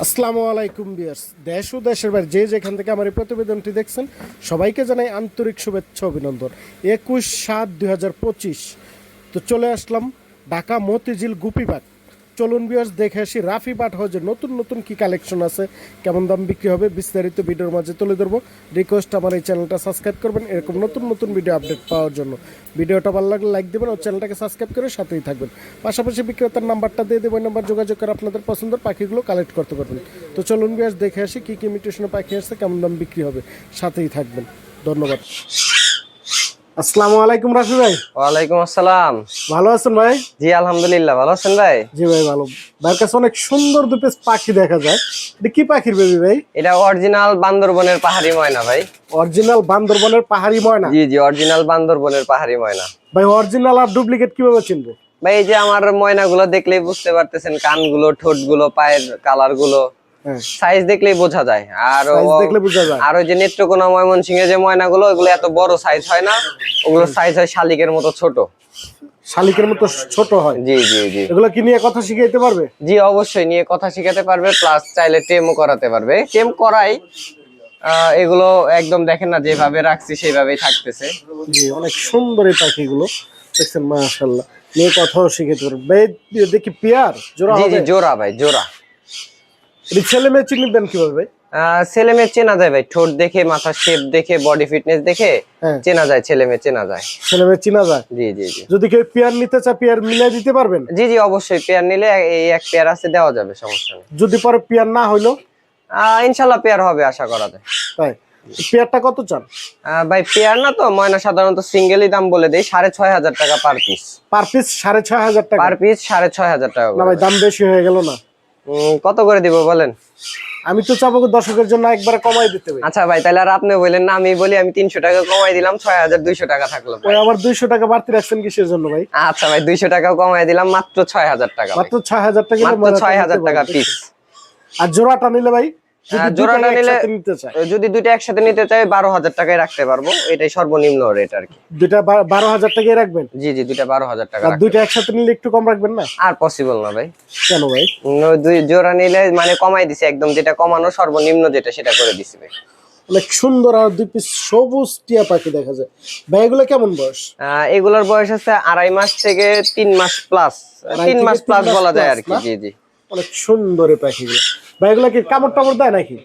আসসালামু আলাইকুম বিয়ার্স দেশ ও দেশের বাইরে যে যেখান থেকে আমার এই প্রতিবেদনটি দেখছেন, সবাইকে জানাই আন্তরিক শুভেচ্ছা, অভিনন্দন। একুশ সাত দুই তো চলে আসলাম ঢাকা মতিঝিল গুপিবাগ চলুন বিয়ার্স দেখে আসি রাফি পাট হাউজে নতুন নতুন কি কালেকশন আছে, কেমন দাম বিক্রি হবে বিস্তারিত ভিডিওর মাঝে তুলে ধরবো। রিকোয়েস্ট আমার এই চ্যানেলটা সাবস্ক্রাইব করবেন, এরকম নতুন নতুন ভিডিও আপডেট পাওয়ার জন্য। ভিডিওটা ভালো লাগলে লাইক দেবেন ও চ্যানেলটাকে সাবস্ক্রাইব করে সাথেই থাকবেন। পাশাপাশি বিক্রেতার নাম্বারটা দিয়ে দেবেন নাম্বার যোগাযোগ করে আপনাদের পছন্দের পাখিগুলো কালেক্ট করতে পারবেন। তো চলুন বিয়ার্স দেখে আসি কী কী ইমিটেশনে পাখি আসছে, কেমন দাম বিক্রি হবে, সাথেই থাকবেন। ধন্যবাদ। আসসালামু আলাইকুম রাফি ভাই। ওয়ালাইকুম আসসালাম। ভালো আছেন ভাই? জি আলহামদুলিল্লাহ। ভালো আছেন ভাই? জি ভাই ভালো। ভাইয়ের কাছে অনেক সুন্দর দুটো পাখি দেখা যায়। এটা কি পাখির বেবি ভাই? এটা অরিজিনাল বান্দরবনের পাহাড়ি ময়না ভাই। অরিজিনাল বান্দরবনের পাহাড়ি ময়না? জি জি অরিজিনাল বান্দরবনের পাহাড়ি ময়না। ভাই অরিজিনাল আর ডুপ্লিকেট কীভাবে চিনবো? ভাই এই যে আমার ময়নাগুলো দেখলেই বুঝতে পারতেছেন কানগুলো ঠোঁটগুলো পায়ের কালারগুলো। হ্যাঁ সাইজ দেখলেই বোঝা যায়। আর দেখলে বোঝা যায়। আর ওই যে নেত্রকোনা ময়মনসিংহ যে ময়নাগুলো ওগুলো এত বড় সাইজ হয় না। ওগুলো সাইজ হয় শালিকের মতো ছোট। শালিকের মতো ছোট হয়? জি জি জি। এগুলো কি নিয়ে কথা শিখাইতে পারবে? জি অবশ্যই নিয়ে কথা শিখাতে পারবে প্লাস চাইলে টেমও করাতে পারবে। টেম করাই এগুলো একদম দেখেন না যেভাবে রাখছি সেইভাবেই থাকতেছে। জি অনেক সুন্দর এই পাখিগুলো। দেখছেন নিয়ে কথাও শিখাইতে পারবে। দেখি পেয়ার জোড়া জি জি জোড়া ভাই জোড়া। ছেলে মেয়ে চিনবেন কীভাবে ভাই? ছেলে মেয়ে চেনা যায় ভাই ঠোঁট দেখে শেপ দেখে বডি ফিটনেস দেখে হ্যাঁ। চেনা যায় ছেলে মেয়ে চেনা যায়। ছেলে মেয়ে চিনা যায়? জি জি জি। যদি কেউ পেয়ার নিতে চায় পেয়ার মিলাই দিতে পারবেন? জি জি অবশ্যই পেয়ার নিলে এই এক পেয়ার আছে দেওয়া যাবে সমস্যা নেই। যদি পরে পেয়ার না হইল? পেয়ার হবে আশা করা যায়। তাই। পেয়ারটা কত চান? ভাই পেয়ার না তো ময়না সাধারণত সিঙ্গেলই দাম বলে দেই সাড়ে ছয় হাজার টাকা পার পিস পার পিস সাড়ে ছয় হাজার টাকা। পার পিস সাড়ে ছয় হাজার টাকা না ভাই দাম বেশি হয়ে গেল না। কত করে দিব বলেন? আমি তো চাবো দর্শকের জন্য একবারে কমাই দিতে হবে। আচ্ছা ভাই তাহলে আর আপনি বলেন না আমি বলি আমি তিনশো টাকা কমাই দিলাম ছয় হাজার দুইশো টাকা থাকল ভাই। ওই আবার দুইশো টাকা বাড়তি রাখছেন কিসের জন্য ভাই? আচ্ছা ভাই দুইশো টাকা কমাই দিলাম মাত্র ছয় হাজার টাকা ভাই। মাত্র ছয় হাজার টাকা মাত্র মনে ছয় রাখতে হাজার টাকা পিস আর জোড়াটা নিলে ভাই জোড়াটা নিলে- যদি দুইটা একসাথে নিতে চাই বারো হাজার টাকায় রাখতে পারব। এটাই সর্বনিম্ন রেট আর কি। দুইটা বারো হাজার টাকাই রাখবেন? জি জি দুইটা বারো হাজার টাকা দুইটা একসাথে নিলে একটু কম রাখবেন না? আর পসিবল না ভাই। কেন ভাই? দুই জোড়া নিলে মানে কমাই দিছে একদম যেটা কমানো সর্বনিম্ন যেটা সেটা করে দিছি ভাই। অনেক সুন্দর আর দুই পিস সবুজ টিয়া পাখি দেখা যায়। ভাই এগুলো কেমন বয়স? এগুলোর বয়স আছে আড়াই মাস থেকে তিন মাস প্লাস তিন মাস প্লাস বলা যায় আর কি জি জি। অনেক সুন্দর পাখিগুলো। ভাই এগুলো কি কামড় টামড় দেয় নাকি?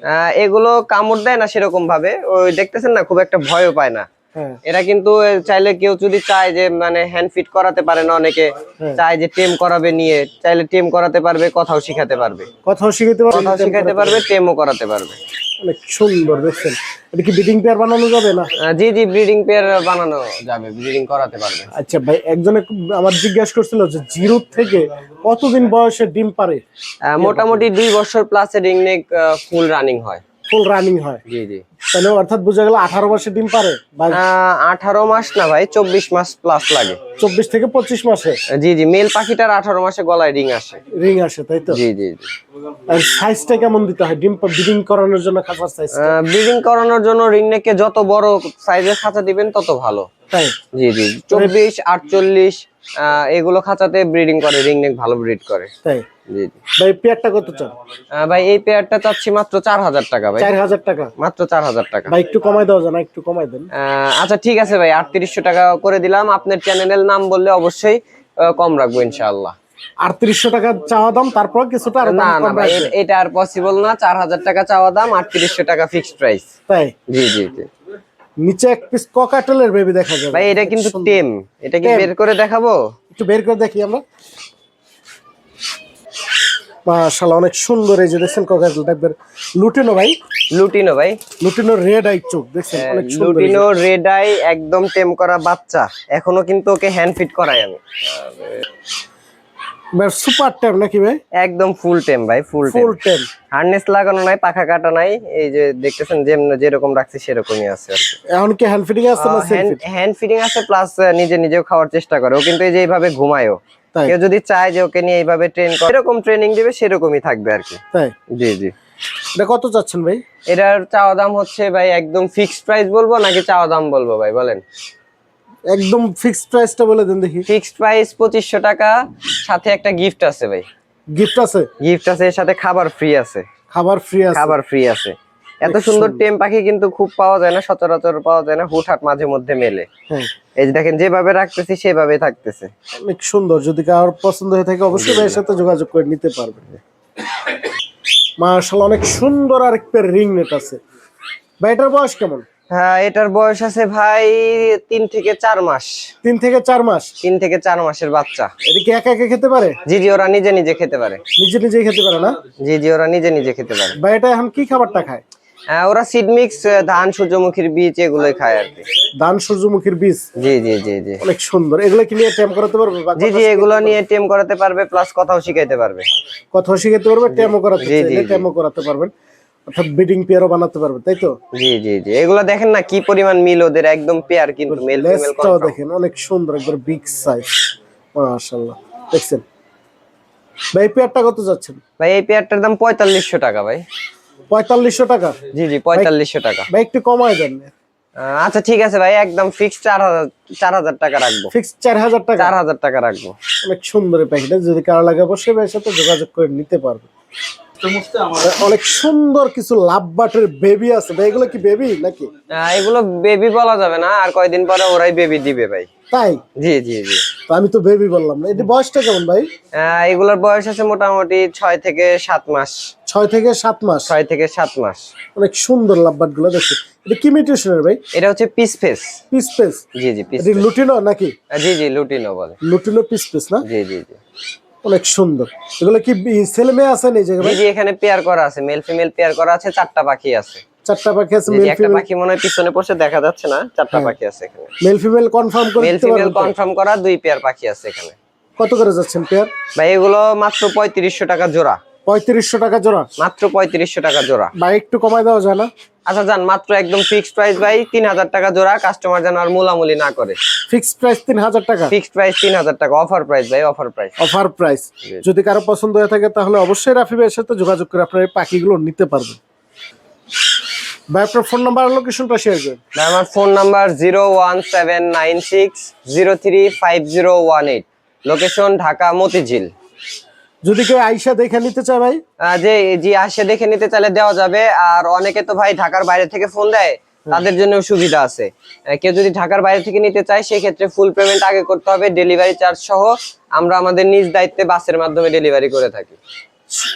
এগুলো কামড় দেয় না সেরকম ভাবে। ওই দেখতেছেন না খুব একটা ভয়ও পায় না। হ্যাঁ। এরা কিন্তু চাইলে কেউ যদি চায় যে মানে হ্যান্ড ফিট করাতে পারে না অনেকে হ্যাঁ। চায় যে টেম করাবে নিয়ে চাইলে টেম করাতে পারবে কথাও শিখাতে পারবে। কথাও শিখাতে পারবে কথাও শিখাতে পারবে টেমও করাতে পারবে। অনেক সুন্দর দেখছেন? এটা কি ব্রিডিং পেয়ার বানানো যাবে না? জি জি ব্রিডিং পেয়ার বানানো যাবে ব্রিডিং করাতে পারবে। আচ্ছা ভাই একজনে আমার জিজ্ঞাসা করছিল যে জিরো থেকে কতদিন বয়সে ডিম পারে? মোটামুটি দুই বছর plus ring neck full running হয়। ফুল রানিং হয়। জি জি। তাহলে অর্থাৎ বোঝা গেল আঠারো মাসে ডিম পারে আঠারো মাস না ভাই চব্বিশ মাস প্লাস লাগে। চব্বিশ থেকে পঁচিশ মাসে? জি জি মেল পাখিটার আঠারো মাসে গলায় রিং আসে। রিং আসে তাই তো? জি জি জি। আর সাইজটা কেমন দিতে হয়? ডিম ব্রিডিং করানোর জন্য খাঁচার সাইজ ব্রিডিং করানোর জন্য রিং নেকে যত বড় সাইজের খাঁচা দিবেন তত ভালো। তাই? জি জি। চব্বিশ আটচল্লিশ এগুলো খাঁচাতে ব্রিডিং করে রিং নেক ভালো ব্রিড করে। তাই? জি জি। ভাই পেয়ারটা কত চান? ভাই এই পেয়ারটা চাচ্ছি মাত্র চার হাজার টাকা ভাই। চার হাজার টাকা? মাত্র চার হাজার টাকা। ভাই একটু কমাই দেওয়া যায় একটু কমাই দেন। আচ্ছা ঠিক আছে ভাই আটত্রিশশো টাকা করে দিলাম। আপনার চ্যানেলের নাম বললে অবশ্যই কম রাখব ইনশাআল্লাহ। আটত্রিশশো টাকা চাওয়া দাম তারপর কিছুটা আরও না না ভাই এটা আর পসিবল না। চার হাজার টাকা চাওয়া দাম আটত্রিশশো টাকা ফিক্সড প্রাইস তাই? জি জি জি। নিচে এক পিস ককাটেলের বেবি দেখা যাবে। ভাই এটা কিন্তু টেম। এটা কি বের করে দেখাবো? একটু বের করে দেখি আমরা। মাশাআল্লাহ অনেক সুন্দর এই যে দেখছেন ককাটেল টাইপের লুটিনো ভাই। লুটিনো ভাই। লুটিনো রেড আই চোখ দেখছেন? অনেক সুন্দর লুটিনো রেড আই একদম টেম করা বাচ্চা। এখনও কিন্তু ওকে হ্যান্ড ফিট করাই আমি। ভাই সুপার ট্যাম নাকি ভাই? একদম ফুল টেম ভাই ফুল টেম ফুল ট্যাম হার্নেস লাগানো নাই পাখা কাটা নাই এই যে দেখতেছেন যে যেরকম রাখছি সেরকমই আছে এখন কি হ্যান্ড ফিটিং আছে না হ্যান্ড ফিডিং আছে প্লাস নিজে নিজেও খাওয়ার চেষ্টা করে। ও কিন্তু এই যে এইভাবে ঘুমায়ও। কেউ যদি চায় যে ওকে নিয়ে এইভাবে ট্রেন করে এরকম ট্রেনিং দিবে সেরকমই থাকবে আর কি। তাই। জি জি। এটা কত চাচ্ছেন ভাই? এটার চাওয়া দাম হচ্ছে ভাই একদম ফিক্সড প্রাইস বলব নাকি চাওয়া দাম বলব ভাই বলেন? একদম ফিক্সড প্রাইসটা বলে দেন দেখি। ফিক্সড প্রাইস পঁচিশশো টাকা সাথে একটা গিফট আছে ভাই। গিফট আছে? গিফট আছে এর সাথে খাবার ফ্রি আছে। খাবার ফ্রি আছে। খাবার ফ্রি আছে। এত সুন্দর টেম পাখি কিন্তু খুব পাওয়া যায় না সচরাচর পাওয়া যায় না হুটহাট মাঝে মধ্যে মেলে। হ্যাঁ। এই যে দেখেন যেভাবে রাখতেছি সেভাবে থাকতেছে। অনেক সুন্দর যদি কারোর পছন্দ হয়ে থাকে অবশ্যই ভাইয়ের সাথে যোগাযোগ করে নিতে পারবেন মার্শাল অনেক সুন্দর আরেক পের রিং নেট আছে। ভাই এটার বয়স কেমন? হ্যাঁ এটার বয়স আছে ভাই তিন থেকে চার মাস। তিন থেকে চার মাস? তিন থেকে চার মাসের বাচ্চা। এটা কি একা একা খেতে পারে? জি জি ওরা নিজে নিজে খেতে পারে। নিজে নিজেই খেতে পারে না? জি জি ওরা নিজে নিজে খেতে পারে। ভাই এটা এখন কি খাবারটা খায়? হ্যাঁ, ওরা সিড মিক্স ধান সূর্যমুখীর বীজ এগুলোই খায় আর কি। ধান সূর্যমুখীর বীজ? জি জি জি জি। অনেক সুন্দর। এগুলো কি নিয়ে টেম করাতে পারবে জি জি এগুলো নিয়ে টেম করাতে পারবে প্লাস কথাও শিখাইতে পারবে। কথা শিখাতে পারবে টেমও করাতে। টেমও করাতে পারবেন। অর্থাৎ বিডিং পেয়ারও বানাতে পারবে তাই তো? জি জি জি। এগুলো দেখেন না কি পরিমাণ মিল ওদের একদম পেয়ার কিন্তু মেল ফিমেল দেখেন অনেক সুন্দর একবার বিগ সাইজ মাশাআল্লাহ। দেখছেন? ভাই এই পেয়ারটা কত যাচ্ছেন? ভাই এই পেয়ারটার দাম পঁয়তাল্লিশশো টাকা ভাই। পঁয়তাল্লিশশো টাকা? জি জি পঁয়তাল্লিশশো টাকা। ভাই একটু কমায় দেন। আচ্ছা ঠিক আছে ভাই একদম ফিক্স চার হাজার চার হাজার টাকা রাখব। ফিক্স চার হাজার টাকা? চার হাজার টাকা রাখব। অনেক সুন্দর প্যাকেট যদি কারও লাগে অবশ্যই ভাইয়ের সাথে যোগাযোগ করে নিতে পারবে। অনেক সুন্দর কিছু লাভ বাটের বেবি আছে। ভাই এগুলো কি বেবি নাকি? এগুলো বেবি বলা যাবে না আর কয়দিন পরে ওরাই বেবি দিবে ভাই। তাই? জি জি জি। তো আমি তো বেবি বললাম না। এটি বয়সটা কেমন ভাই? এগুলোর বয়স আছে মোটামুটি ছয় থেকে সাত মাস। ছয় থেকে সাত মাস? ছয় থেকে সাত মাস। অনেক সুন্দর লাভবাটগুলো দেখছি এটা কি মিউটেশনের ভাই? এটা হচ্ছে পিস ফেস পিস পেস জি জি পিস লুটিনো নাকি? জি জি লুটিনো বলে। লুটিনো পিস পেস না? জি জি জি। অনেক সুন্দর। এগুলো কি ছেলে মেয়ে আছে এই জায়গায়? জি ভাই এখানে পেয়ার করা আছে। মেল ফিমেল পেয়ার করা আছে চারটা পাখি আছে। চারটা পাখি আছে জি, জি, মেল একটা পাখি মনে হয় পিছনে পড়ছে দেখা যাচ্ছে না চারটা পাখি আছে এখানে। মেল ফিমেল কনফার্ম করে মেল ফিমেল কনফার্ম করা দুই পেয়ার পাখি আছে এখানে। কত করে যাচ্ছেন পেয়ার ভাই এগুলো মাত্র পঁয়ত্রিশশো টাকা জোড়া। পঁয়ত্রিশশো টাকা জোড়া। মাত্র পঁয়ত্রিশশো টাকা জোড়া। বা একটু কমায় দেওয়া যায় না? আচ্ছা যান মাত্র একদম ফিক্সড প্রাইস ভাই তিন হাজার টাকা জোড়া কাস্টমার যেন আর মুলামুলি না করে। ফিক্সড প্রাইস তিন হাজার টাকা? ফিক্সড প্রাইস তিন হাজার টাকা অফার প্রাইস ভাই অফার প্রাইস অফার প্রাইস যদি কারও পছন্দ হয়ে থাকে তাহলে অবশ্যই রাফি ভাইয়ের সাথে যোগাযোগ করে আপনার এই পাখিগুলো নিতে পারবেন। ভাই আপনার ফোন নাম্বার আর লোকেশনটা শেয়ার করেন। ভাই আমার phone number zero one seven nine six zero three five zero one eight location Dhaka Motijheel. যদি কেউ আইসা দেখে নিতে চায় ভাই? যে জি আয়সা দেখে নিতে চাইলে দেওয়া যাবে। আর অনেকে তো ভাই ঢাকার বাইরে থেকে ফোন দেয়, তাদের জন্য সুবিধা আছে। কেউ যদি ঢাকার বাইরে থেকে নিতে চায় সেই ক্ষেত্রে ফুল পেমেন্ট আগে করতে হবে ডেলিভারি চার্জ সহ আমরা আমাদের নিজ দায়িত্বে বাসের মাধ্যমে ডেলিভারি করে থাকি।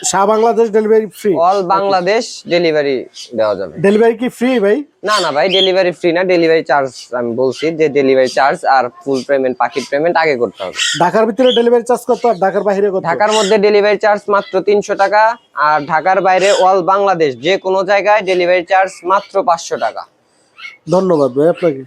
Shah Bangladesh delivery free all Bangladesh delivery দেওয়া যাবে। ডেলিভারি কি ফ্রি ভাই? না না ভাই ডেলিভারি ফ্রি না ডেলিভারি চার্জ আমি বলছি যে ডেলিভারি চার্জ আর ফুল পেমেন্ট পাখির পেমেন্ট আগে করতে হবে। ঢাকার ভিতরে ডেলিভারি চার্জ কত আর ঢাকার বাইরে কত? ঢাকার মধ্যে ডেলিভারি চার্জ মাত্র তিনশো টাকা আর ঢাকার বাইরে অল বাংলাদেশ যে কোনো জায়গায় ডেলিভারি চার্জ মাত্র পাঁচশো টাকা। ধন্যবাদ ভাই আপনাকে।